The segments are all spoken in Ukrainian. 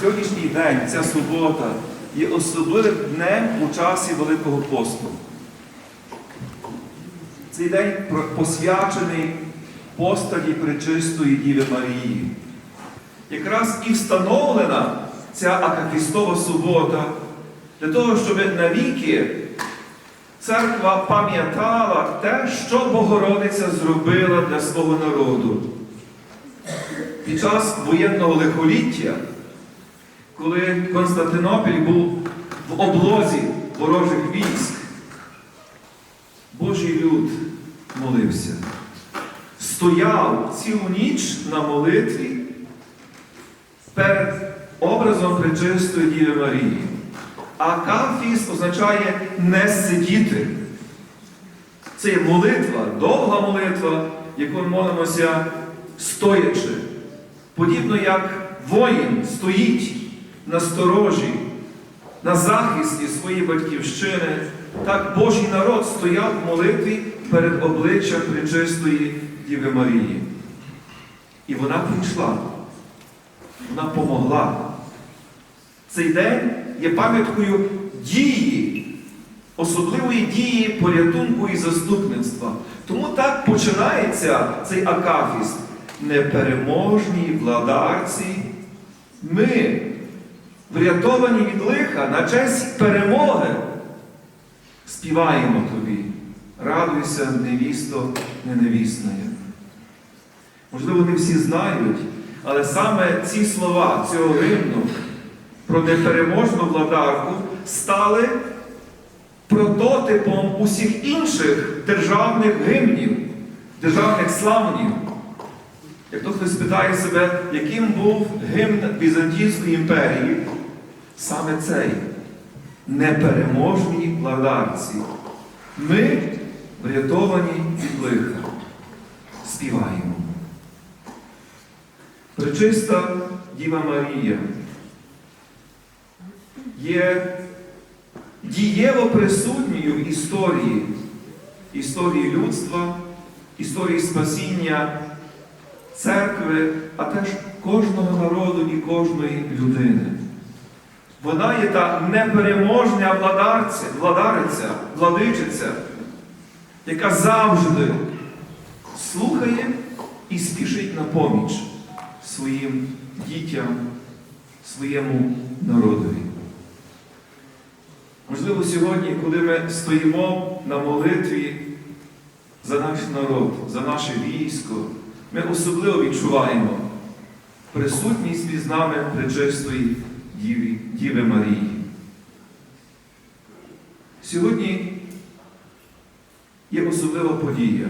Сьогоднішній день, ця субота, є особливим днем у часі Великого посту. Цей день посвячений постаті Пречистої Діви Марії. Якраз і встановлена ця Акафістова субота для того, щоб навіки церква пам'ятала те, що Богородиця зробила для свого народу. Під час воєнного лихоліття, коли Константинопіль був в облозі ворожих військ, Божий люд молився, стояв цілу ніч на молитві перед образом Пречистої Діви Марії. А кафіс означає не сидіти. Це є молитва, довга молитва, яку ми молимося стоячи. Подібно як воїн стоїть на сторожі, на захисті своєї батьківщини, так Божий народ стояв в молитві перед обличчям Пречистої Діви Марії. І вона прийшла, вона помогла. Цей день є пам'яткою дії, особливої дії порятунку і заступництва. Тому так починається цей акафіст. Непереможні владарці. Ми, врятовані від лиха на честь перемоги, співаємо тобі. Радуйся, невісто, ненавісна. Можливо, не всі знають, але саме ці слова цього гимну про непереможну владарку стали прототипом усіх інших державних гимнів, державних славнів. Як то хтось питає себе, яким був гімн Візантійської імперії, саме цей непереможній владарці. Ми врятовані від лиха. Співаємо. Пречиста Діва Марія є дієво присутньою в історії, історії людства, історії спасіння церкви, а теж кожного народу і кожної людини. Вона є та непереможна владарця, владариця, владичиця, яка завжди слухає і спішить на поміч своїм дітям, своєму народові. Можливо, сьогодні, коли ми стоїмо на молитві за наш народ, за наше військо, ми особливо відчуваємо присутність між нами Пречистої Діви, Діви Марії. Сьогодні є особлива подія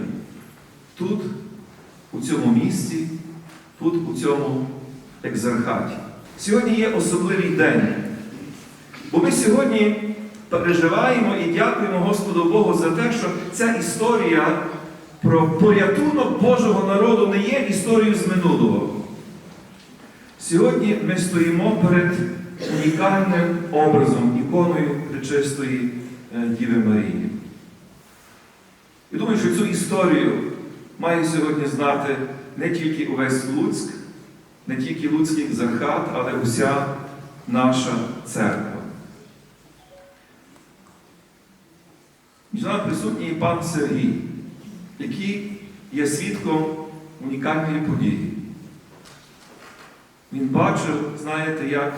тут, у цьому місці, тут, у цьому екзархаті. Сьогодні є особливий день. Бо ми сьогодні переживаємо і дякуємо Господу Богу за те, що ця історія про порятунок Божого народу не є історією з минулого. Сьогодні ми стоїмо перед унікальним образом, іконою Пречистої е, Діви Марії. І думаю, що цю історію має сьогодні знати не тільки увесь Луцьк, не тільки Луцький екзархат, але уся наша церква. Між присутній пан Сергій, який є свідком унікальної події. Він бачив, знаєте, як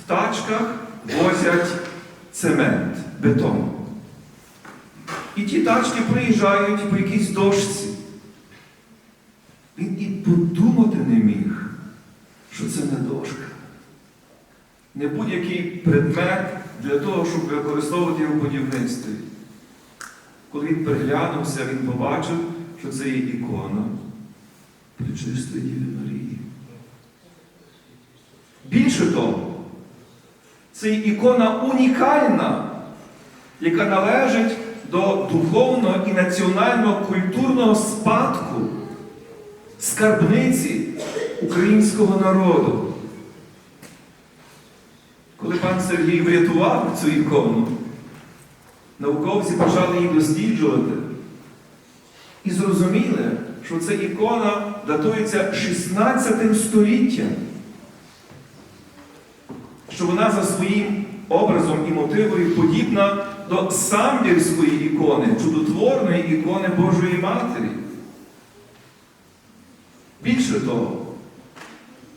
в тачках возять цемент, бетон. І ті тачки приїжджають по якійсь дошці. Він і подумати не міг, що це не дошка. Не будь-який предмет для того, щоб використовувати його в будівництві. Коли він приглянувся, він побачив, що це є ікона Пречистої Діви Марії. Більше того, це ікона унікальна, яка належить до духовного і національного культурного спадку скарбниці українського народу. Коли пан Сергій врятував цю ікону, науковці почали її досліджувати і зрозуміли, що ця ікона датується 16 століттям. Що вона за своїм образом і мотивою подібна до самбірської ікони, чудотворної ікони Божої Матері. Більше того,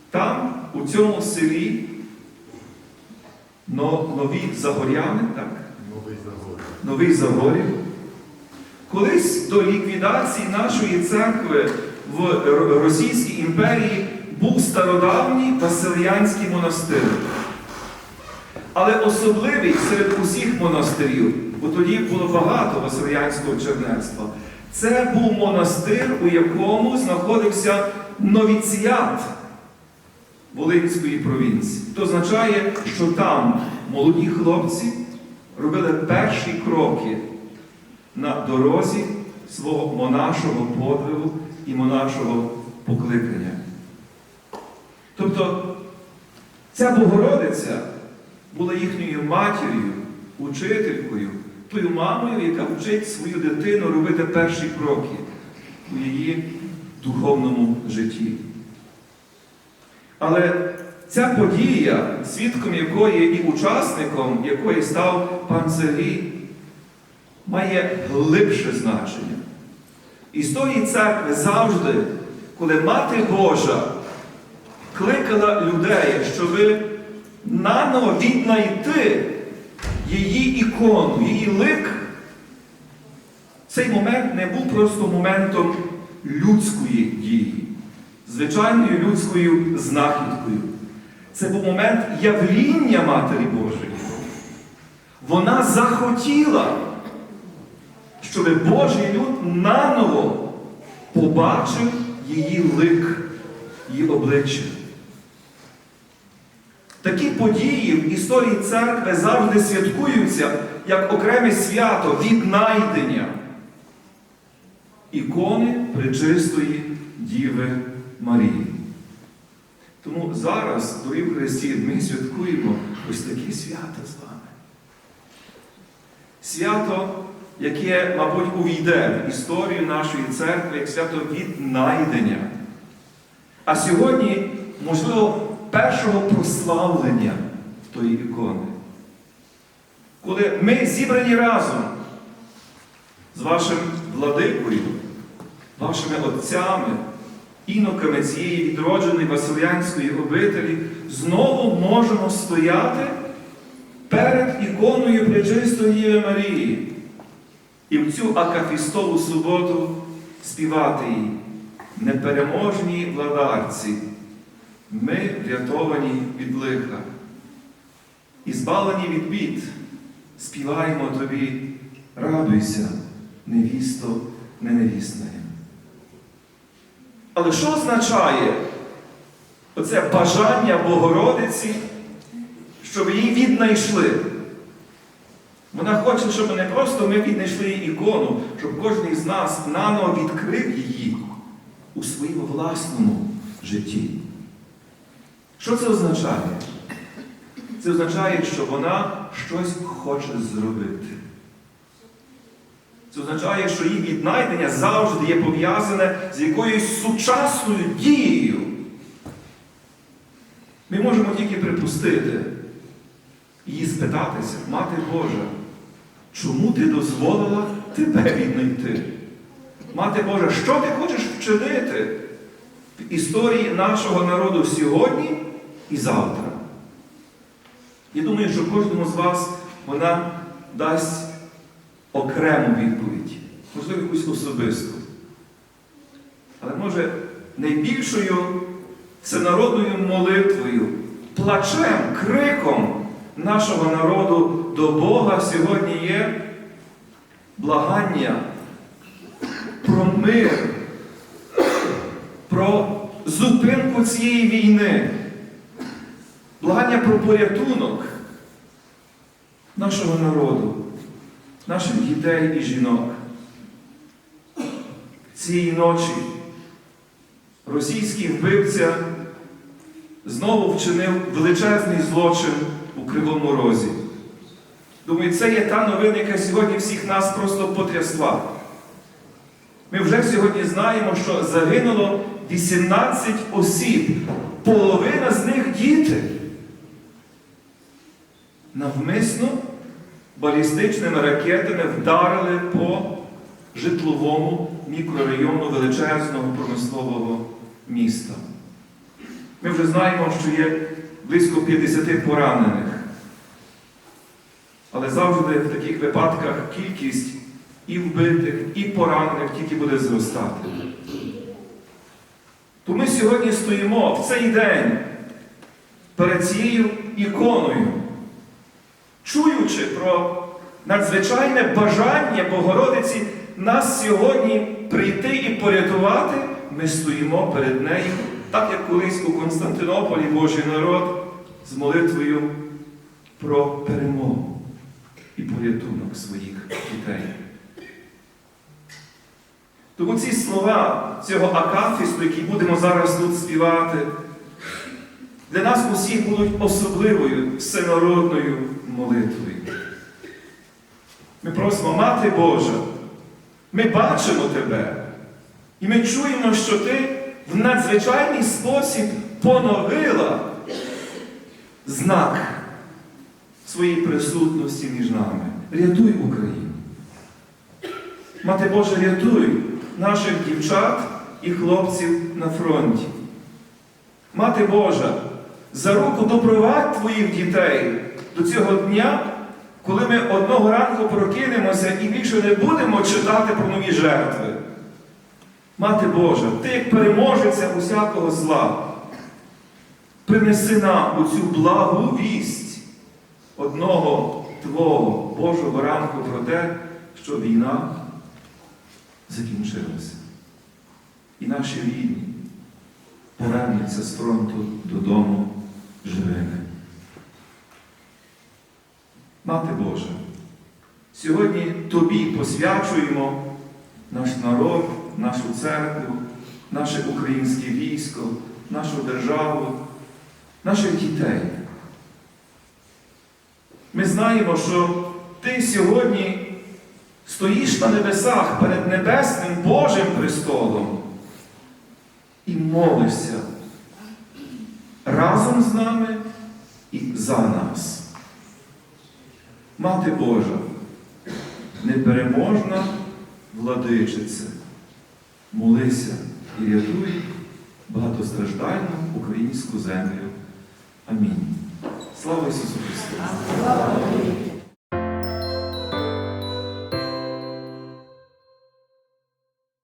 там, у цьому селі, нові Загоряни, так? Новий загон. Новий Загорів. Колись до ліквідації нашої церкви в Російській імперії був стародавній Василянський монастир. Але особливий серед усіх монастирів, бо тоді було багато Василянського чернецтва, це був монастир, у якому знаходився новіціат Волинської провінції. Це означає, що там молоді хлопці робили перші кроки на дорозі свого монашого подвигу і монашого покликання. Тобто ця Богородиця була їхньою матір'ю, учителькою, тою мамою, яка вчить свою дитину робити перші кроки у її духовному житті. Але ця подія, свідком якої і учасником якої став пан Сергій, має глибше значення. Історії церкви завжди, коли Мати Божа кликала людей, щоб наново віднайти її ікону, її лик, цей момент не був просто моментом людської дії, звичайною людською знахідкою. Це був момент явління Матері Божої. Вона захотіла, щоб Божий люд наново побачив її лик, її обличчя. Такі події в історії церкви завжди святкуються як окреме свято віднайдення ікони Пречистої Діви Марії. Тому зараз, дорогі Христі, ми святкуємо ось таке свято з вами. Свято, яке, мабуть, увійде в історію нашої церкви як свято віднайдення. А сьогодні, можливо, першого прославлення тої ікони. Коли ми зібрані разом з вашим владикою, вашими отцями, іноками цієї відродженої Василянської обителі, знову можемо стояти перед іконою Пречистої Діви Марії і в цю акафістову суботу співати їй непереможній владарці. Ми врятовані від лиха і збалені від бід, співаємо тобі, радуйся, невісто неневісне. Але що означає оце бажання Богородиці, щоб її віднайшли? Вона хоче, щоб не просто ми віднайшли її ікону, щоб кожен із нас наново відкрив її у своєму власному житті. Що це означає? Це означає, що вона щось хоче зробити. Це означає, що її віднайдення завжди є пов'язане з якоюсь сучасною дією. Ми можемо тільки припустити її спитатися, Мати Божа, чому ти дозволила тебе віднайти? Мати Божа, що ти хочеш вчинити в історії нашого народу сьогодні і завтра? Я думаю, що кожному з вас вона дасть окрему відповідь, можливо, якусь особисту. Але може найбільшою всенародною молитвою, плачем, криком нашого народу до Бога сьогодні є благання про мир, про зупинку цієї війни, благання про порятунок нашого народу, наших дітей і жінок. Цієї ночі російський вбивця знову вчинив величезний злочин у Кривому Розі. Думаю, це є та новина, яка сьогодні всіх нас просто потрясла. Ми вже сьогодні знаємо, що загинуло 18 осіб, половина з них діти. Навмисно балістичними ракетами вдарили по житловому мікрорайону величезного промислового міста. Ми вже знаємо, що є близько 50 поранених. Але завжди в таких випадках кількість і вбитих, і поранених тільки буде зростати. То ми сьогодні стоїмо в цей день перед цією іконою, чуючи про надзвичайне бажання Богородиці нас сьогодні прийти і порятувати, ми стоїмо перед нею, так як колись у Константинополі Божий народ з молитвою про перемогу і порятунок своїх дітей. Тому ці слова цього акафісту, які будемо зараз тут співати, для нас усіх будуть особливою всенародною молитвою. Ми просимо, Мати Божа, ми бачимо Тебе, і ми чуємо, що Ти в надзвичайний спосіб поновила знак своєї присутності між нами. Рятуй Україну. Мати Божа, рятуй наших дівчат і хлопців на фронті. Мати Божа, за руку допровадь твоїх дітей до цього дня, коли ми одного ранку прокинемося і більше не будемо читати про нові жертви. Мати Божа, ти як переможеця усякого зла, принеси нам у цю благу вість одного Твого Божого ранку про те, що війна закінчилася. І наші рідні повернуться з фронту додому живими. Мати Божа, сьогодні Тобі посвячуємо наш народ, нашу церкву, наше українське військо, нашу державу, наших дітей. Ми знаємо, що Ти сьогодні стоїш на небесах перед небесним Божим престолом і молишся разом з нами і за нас. Мати Божа, непереможна владичиця, молися і рятуй багатостраждальну українську землю. Амінь. Слава Ісусу Христу!